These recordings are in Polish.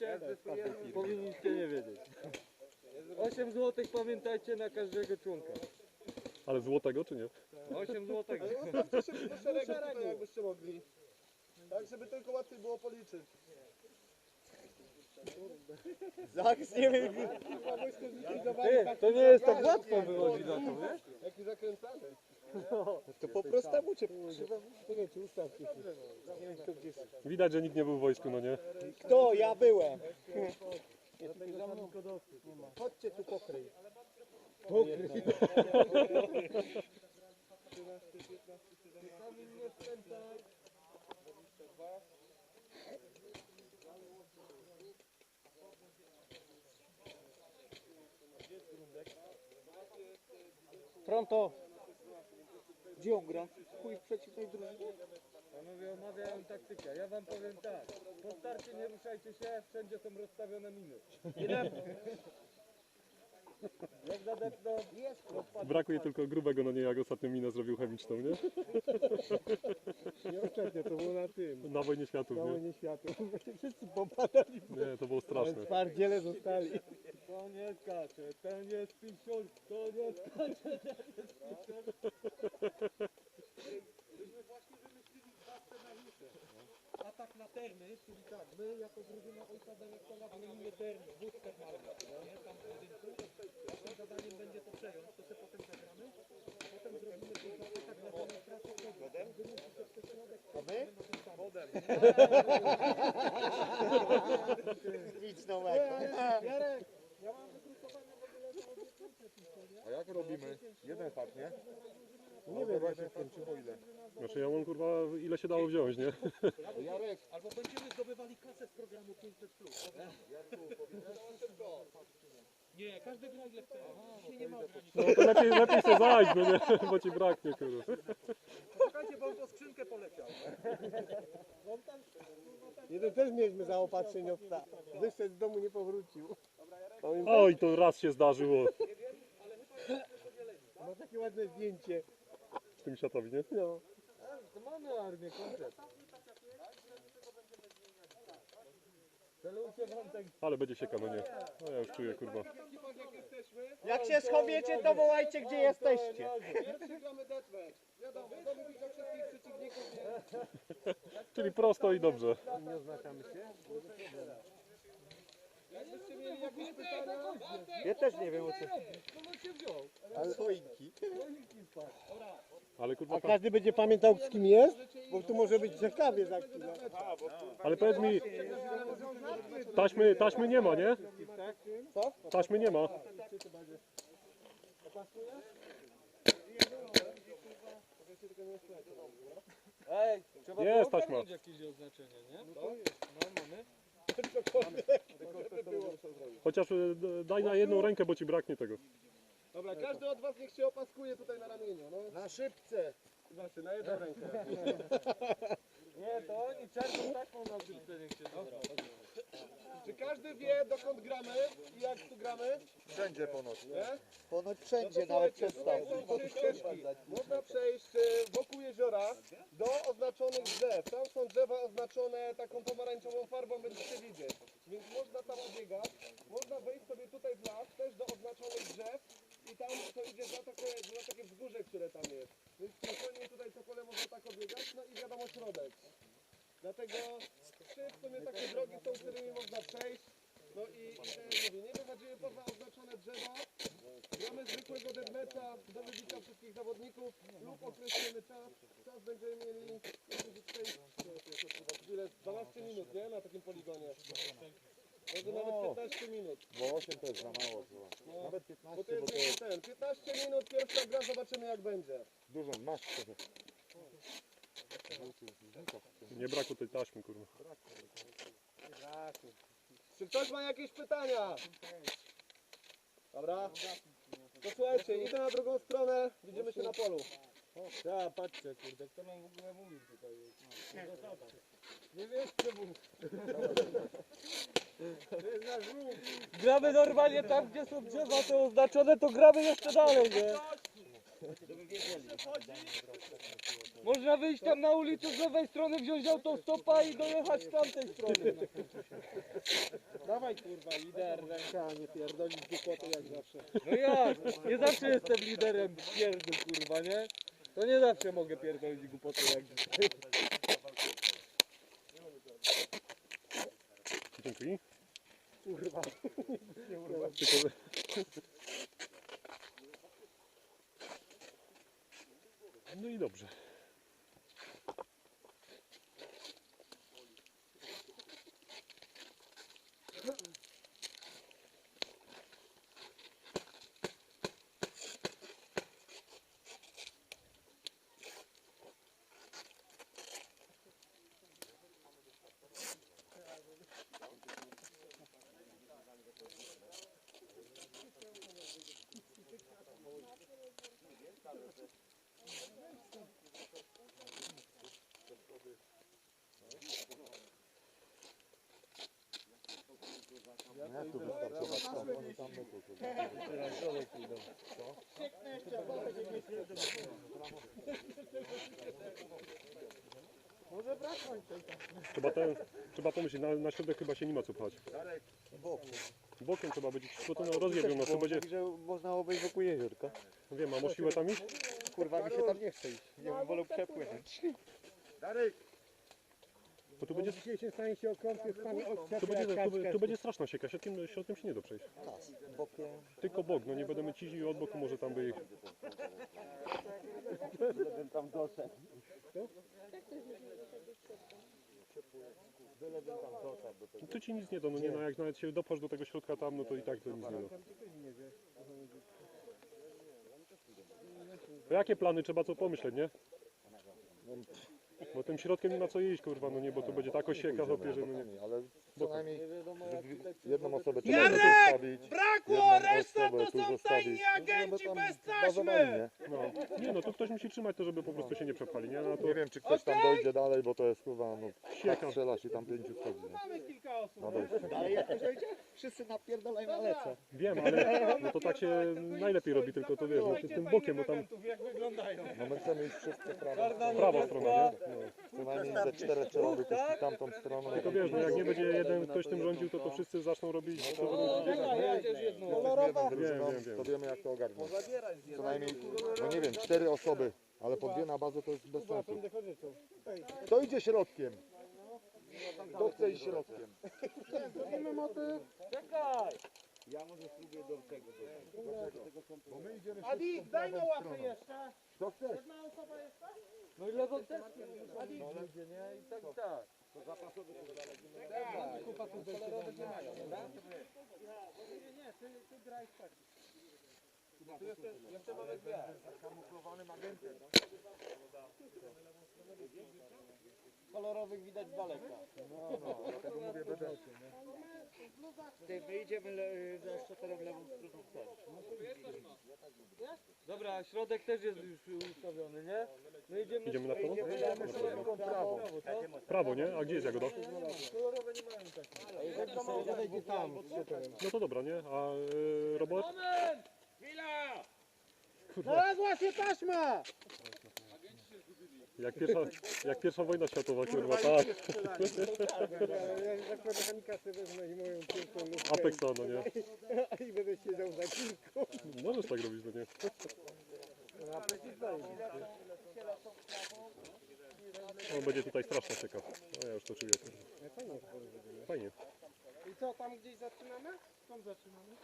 wiecie? Powinniście nie wiedzieć. 8 zł pamiętajcie na każdego członka. Ale złotego czy nie? 8 zł. Ustawcie się do szeregu tutaj, jakbyście mogli. Tak, żeby tylko łatwiej było policzyć. Ty, to nie jest tak łatwo wychodzi na to, wiesz? Jaki zakręcany. To po prostemu cię krzywe nie ustawcie się. Nie wiem kto gdzie jest. Widać, że nikt nie był w wojsku, no nie? Kto? Ja byłem. Chodźcie tu pokryj. Pokryj. Pronto. Gdzie on gra? Chuj w przeciwnej drużynie? Panowie omawiają taktykę. Ja wam powiem tak. Po starcie nie ruszajcie się, wszędzie są rozstawione miny. Jak zadepną, to wpadną Brakuje tylko grubego, no nie jak ostatnio minę zrobił chemiczną, nie? Nie to było na tym. Na wojnie światów, Na nie? wojnie światła. Wszyscy popadali. Nie, to było straszne. twardziele zostali. To nie skacze, to nie spiszul, to nie skacze. Atak na terny, czyli tak, my jako drużyna ojca dyrektora bronimy terny, wódkę mamy, nie, tam w budynku. Naszym zadaniem będzie to przejąć, to sobie potem zagramy. Potem zrobimy kurwa atak na demonstrację wodem. Wy musicie w ten środek A my? Wodem. Nic nowego. Jarek, ja mam wykrutowane w ogóle tylko, nie? A jak robimy? Wiem, właśnie skończyło ile? Znaczy ja mam kurwa ile się dało wziąć, nie? Jarek, Albo będziemy zdobywali kasę z programu 500 plus. Nie, każdy gra ile chce. Dzisiaj nie ma ograniczeń. No to lepiej, lepiej się zajść, no nie? Bo ci braknie, kurwa. Poczekajcie, bo on po skrzynkę poleciał. Jeden też mieliśmy zaopatrzeniowca. Wyszedł z domu, nie powrócił. Oj, to raz się zdarzyło Ma takie ładne zdjęcie. Tym światowi, nie? No. To mamy armię komplet. Tak Ale będzie się kanonie. No ja już czuję, kurwa. Jak się schowiecie, to wołajcie, gdzie jesteście. Pierwszy gramy deathmatch. Wiadomo, domówić o wszystkich przeciwników. nie? Czyli prosto i dobrze. Nie oznaczamy się? Jakbyście mieli jakieś pytania, Ja też nie wiem o co. Ale choinki. Ale kurwa, A każdy będzie pamiętał z kim jest? Bo tu może być ciekawie za chwilę. ale powiedz mi, taśmy, taśmy nie ma, nie? Co? Taśmy nie ma. Ej, trzeba Jest było taśma. ogarnąć jakieś oznaczenie, nie? No, mamy. Chociaż y, d- daj na jedną rękę, bo ci braknie tego. Dobra, każdy od was niech się opaskuje tutaj na ramieniu. No. Na szybce. Znaczy, na jedną rękę. Nie, to oni czerwą taką na szybce niech się dobra. Czy każdy wie dokąd gramy i jak tu gramy? wszędzie ponoć. Nie? Ponoć No wszędzie, to nawet przedstaw. tutaj są trzy ścieżki. Można przejść e, wokół jeziora do oznaczonych drzew. Tam są drzewa oznaczone taką pomarańczową farbą, będziecie widzieć. Więc można tam obiegać. Można wejść sobie tutaj w las, też do oznaczonych drzew. I tam to idzie za takie, za takie wzgórze, które tam jest. Więc spokojnie tutaj co pole można tak obiegać. No i wiadomo środek. Dlatego trzy w sumie takie drogi są, którymi można przejść. No i, i tak jak mówię, nie wychodzimy poza oznaczone drzewa. Gramy zwykłego deadmatcha do wybicia wszystkich zawodników lub określony czas. Że tutaj, ile? 12 minut, nie? Na takim poligonie. Może nawet 15 minut. Bo 8 to jest za mało. No, Nawet bo 15, to bo to jest ten. 15 minut, pierwsza gra, zobaczymy jak będzie. dużo. Masz trochę. Nie brakło tej taśmy, kurwa. Czy ktoś ma jakieś pytania? Dobra. To słuchajcie, idę na drugą stronę, widzimy się na polu. Ja, patrzcie, kurde, kto nam w ogóle mówił tutaj? Nie wiesz czemu. To jest nasz ruch. Gramy normalnie tam, gdzie są drzewa, to oznaczone, to gramy jeszcze dalej, nie? Można wyjść tam na ulicę z lewej strony, wziąć autostopa i dojechać z tamtej strony. kurwa, lider, ręka, nie pierdolić głupoty jak zawsze. No jak? Nie zawsze jestem liderem pierdół, kurwa, nie? To nie zawsze mogę pierdolić głupoty jak dzisiaj. Dzięki. Kurwa. Tylko, że... No i dobrze. Nie, tu wystarczy tam, oni tam my tu. tu. Może braknąć tej Trzeba, ten, trzeba pomyśleć, na, na środek chyba się nie ma co pchać. Bokiem trzeba będzie, bo to no, rozjebią nas, to będzie, że można obejść wokół jeziorka. wiem, a masz siłę tam iść? Kurwa, mi się tam nie chce iść. Ja bym wolał przepłynąć. Bo tu będzie, Dzisiaj się stanie się okrągły z pani tu będzie, tu, tu będzie straszna sieka, środkiem, środkiem się nie da przejść. Bokiem. Tylko bok, no nie będziemy cizi od boku może tam by ich... Bym tam doszedł. Tego. Tu ci nic nie da, no nie no, jak nawet się dopchasz do tego środka tam, no to i tak to nic nie da. To jakie plany trzeba co pomyśleć, nie? Bo tym środkiem nie ma co iść, kurwa, no nie, bo to będzie tak osieka, chłopie, że no nie. Ale co najmniej jedną osobę Jarek! trzeba zostawić. Brakło! jedną Reszta osobę to tu są zostawić. tajni No, żeby agenci tam bez bazowali, taśmy! nie? No, nie no, to ktoś musi trzymać to, żeby po prostu się nie przepchali, nie? No to Nie wiem, czy ktoś tam dojdzie dalej, bo to jest kurwa, no, sieka. tak strzelasz i tam pięciu schodzi, nie? Mamy kilka osób. Dojście. Ale jak to dojdzie? Wszyscy napierdalają na lecę. Wiem, ale no to tak się najlepiej robi, tylko to wiesz, no, tym, tym bokiem, bo tam jak wyglądają. No my chcemy iść wszyscy prawo. prawa strona, nie? No. Co najmniej ze czterech trzeba wypuścić tamtą stroną. To wiesz, no jak nie będzie jeden ktoś tym rządził, to to wszyscy zaczną robić, to będą też jedną. Kolorowa. Wiem, wiem, wiem. to wiemy jak to ogarnąć. Co najmniej, no nie wiem, cztery osoby, ale po dwie na bazę to jest bez sensu. Kto idzie środkiem? Kto chce iść środkiem? Adi, daj na łapę jeszcze. Kto chce? Jedna osoba jeszcze? No i lewą też Adi. No ludzie, nie? I tak, i tak. Chłopaków kolorowych nie mają, prawda? Nie, nie, ty, ty graj tak. Tu jeszcze, jeszcze mamy dwie. Kolorowych widać z daleka. Dlatego mówię będę. Ty, my idziemy le, za szczoterem lewą stroną też. Dobra, środek też jest już ustawiony, nie? My idziemy, Idziemy na prawo? prawo, prawo, co? Prawo, nie? A gdzie jest Jagoda? Kolorowe nie mają takich. tam. No to dobra, nie? A y, robot? Moment! Chwila! Znalazła się taśma! Jak pierwsza, jak pierwsza wojna światowa, kurwa, tak. Ja mechanika sobie wezmę i moją piękną lufkę Apex to, no nie? i będę siedział za kilku. Możesz tak robić, no nie? On będzie tutaj straszna cieka. No ja już to czuję. Fajnie. I co, tam gdzieś zaczynamy? Skąd zaczynamy?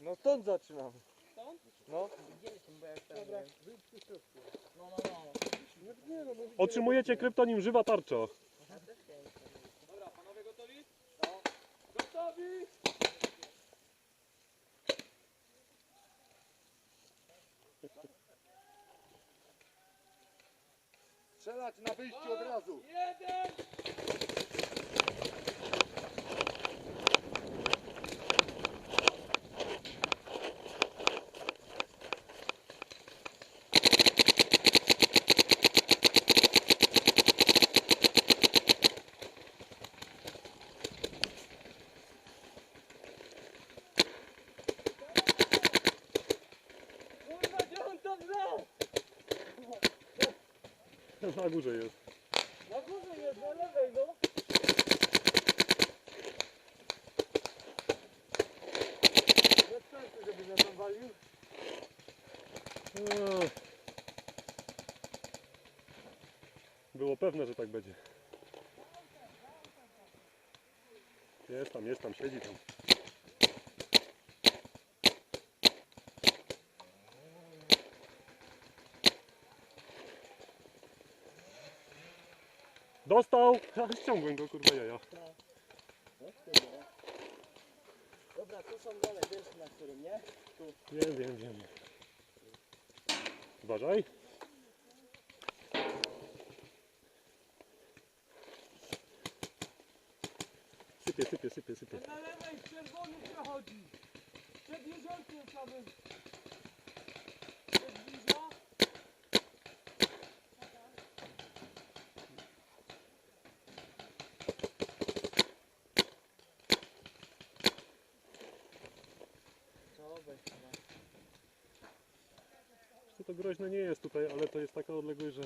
No stąd zaczynamy. Otrzymujecie kryptonim żywa tarcza. Strzelać na wyjściu od razu. Kurwa, na górze jest. Na górze jest, na lewej, no. Bez sensu, żeby ze mną walił. Było pewne, że tak będzie. Jest tam, jest tam, siedzi tam. Dostał! Ja ściągłem go, kurwa jaja. Dobra, tu są dole, wiesz na którym, nie? Wiem, wiem, wiem. Uważaj. Sypie, sypie, sypie, sypie. Na lewej czerwony przechodzi. Przed jeziorkiem samym. Się zbliża. Co weź chyba. Co groźne nie jest tutaj, ale to jest taka odległość, że...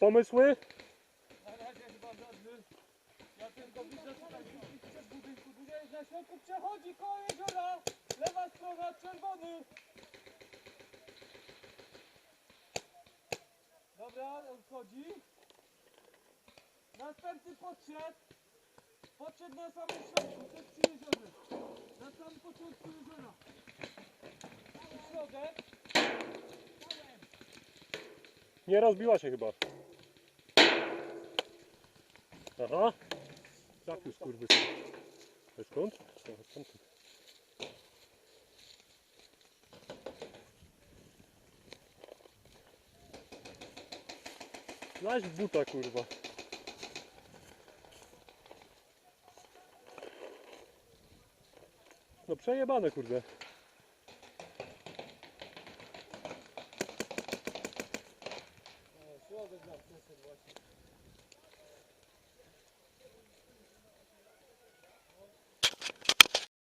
Pomysły? Na razie chyba żadny. Ja tylko widzę tutaj przed budynku. Gdzieś na środku przechodzi koło jeziora. Lewa strona czerwony. Dobra, on wchodzi. Następny podszedł. Podszedł na samym środku, jest przy jeziorze. Na samym początku jeziora. I środek. Nie rozbiła się chyba. Aha. Tak już kurwy. A skąd? Skąd? Buta kurwa. No przejebane kurde.